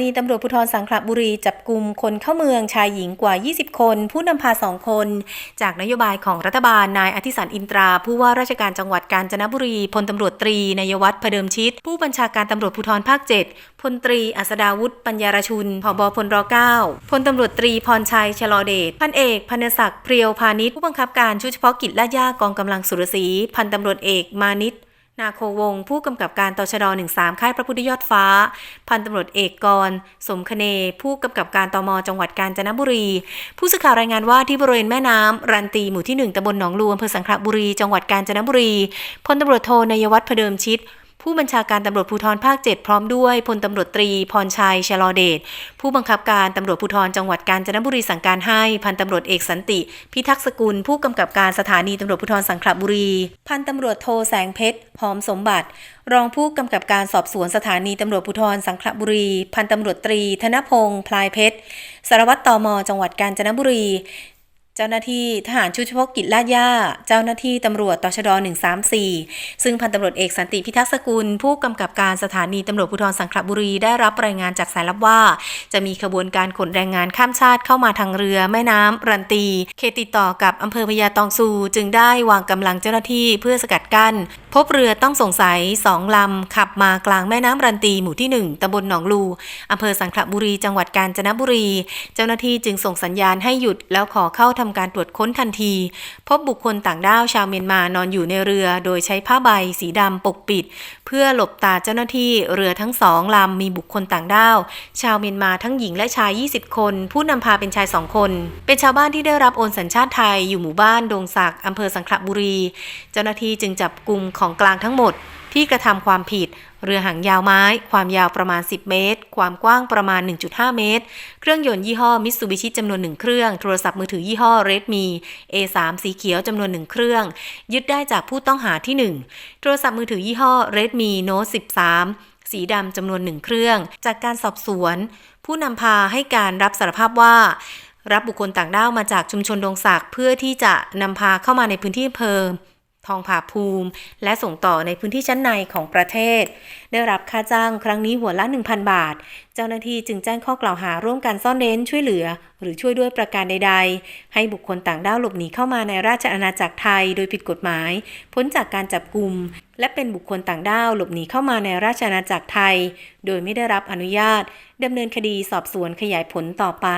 นีตำรวจภูธรสังขละบุรีจับกลุ่มคนเข้าเมืองชายหญิงกว่า 20 คน ผู้นำพาสองคน จากนโยบายของรัฐบาลนายอธิสันอินตรา ผู้ว่าราชการจังหวัดกาญจนบุรีพลตำรวจตรีนายวัฒน์พเดิมชิต ผู้บัญชาการตำรวจภูธรภาค 7พลตรีอัสดาวุฒิปัญญารชุนผบพลร9พลตำรวจตรีพรชัยชลอเดชพันเอกพันศักดิ์เพรียวพาณิชย์ผู้บังคับการชุดเฉพาะกิจลาดย่ากองกำลังสุรศรีพันตำรวจเอกมานิต นาโควง ผู้กำกับการตชด 13 ค่ายพระพุทธยอดฟ้า พันตำรวจเอกกร สมคเน ผู้กำกับการตมจังหวัดกาญจนบุรี ผู้สื่อข่าวรายงานว่าที่บริเวณแม่น้ำรันตีหมู่ที่ 1ตำบลหนองลูอำเภอสังขละบุรี จังหวัดกาญจนบุรี พลตำรวจโทนายวัฒน์พเดิมชิด ผู้บัญชาการตำรวจภูธรภาค 7 พร้อมด้วยพลตำรวจตรีพรชัยชลอเดชผู้บังคับการตำรวจภูธรจังหวัดกาญจนบุรีสั่งการให้พันตำรวจเอกสันติ พิทักษ์สกุล ผู้กำกับการสถานีตำรวจภูธรสังขละบุรี พันตำรวจโทแสงเพชรหอมสมบัติ รองผู้กำกับการสอบสวนสถานีตำรวจภูธรสังขละบุรี พันตำรวจตรี ธนพงษ์พลายเพชรสารวัตรตมจังหวัดกาญจนบุรี จ้าหน้าที่ทหารชุดเฉพาะกิจลาดย่า เจ้าหน้าที่ตำรวจตชด 134 ซึ่งพันตำรวจเอกสันติพิทักษ์สกุล ผู้กำกับการสถานีตำรวจภูธรสังขละบุรีได้รับรายงานจากสายลับว่า จะมีขบวนการขนแรงงานข้ามชาติเข้ามาทางเรือแม่น้ำรันตี เขตติดต่อกับอำเภอพญาตองซู จึงได้วางกำลังเจ้าหน้าที่เพื่อสกัดกั้น พบเรือต้องสงสัยสองลำขับมากลางแม่น้ำรันตีหมู่ที่ 1ตำบลหนองลูอำเภอสังขละบุรี จังหวัดกาญจนบุรี เจ้าหน้าที่จึงส่งสัญญาณให้หยุดแล้วขอเข้าทำการตรวจค้นทันที พบบุคคลต่างด้าวชาวเมียนมานอนอยู่ในเรือ โดยใช้ผ้าใบสีดำปกปิด เพื่อหลบตาเจ้าหน้าที่เรือทั้งสองลำมีบุคคลต่างด้าว ชาวเมียนมาทั้งหญิงและชาย 20 คน ผู้นำพาเป็นชายสองคน เป็นชาวบ้านที่ได้รับโอนสัญชาติไทยอยู่หมู่บ้านดงศักดิ์อำเภอสังขละบุรี เจ้าหน้าที่จึงจับกลุ่มของกลางทั้งหมด ที่กระทำความผิด เรือหางยาวไม้ ความยาวประมาณ 10 เมตร ความกว้างประมาณ 1.5 เมตร เครื่องยนต์ยี่ห้อมิตซูบิชิจำนวนหนึ่งเครื่อง โทรศัพท์มือถือยี่ห้อ Redmi A3 สีเขียวจำนวนหนึ่งเครื่อง ยึดได้จากผู้ต้องหาที่ 1 โทรศัพท์มือถือยี่ห้อ Redmi Note 13 สีดำจำนวนหนึ่งเครื่อง จากการสอบสวน ผู้นำพาให้การรับสารภาพว่ารับบุคคลต่างด้าวมาจากชุมชนดงศักเพื่อที่จะนำพาเข้ามาในพื้นที่อำเภอ ทองผาภูมิ และส่งต่อในพื้นที่ชั้นในของประเทศ ได้รับค่าจ้างครั้งนี้หัวละ 1,000 บาท เจ้าหน้าที่จึงแจ้งข้อกล่าวหาร่วมกันซ่อนเร้นช่วยเหลือ หรือช่วยด้วยประการใด ๆ ให้บุคคลต่างด้าวหลบหนีเข้ามาในราชอาณาจักรไทย โดยผิดกฎหมาย พ้นจากการจับกลุ่มและเป็นบุคคลต่างด้าวหลบหนีเข้ามาในราชอาณาจักรไทย โดยไม่ได้รับอนุญาตดำเนินคดีสอบสวนขยายผลต่อไป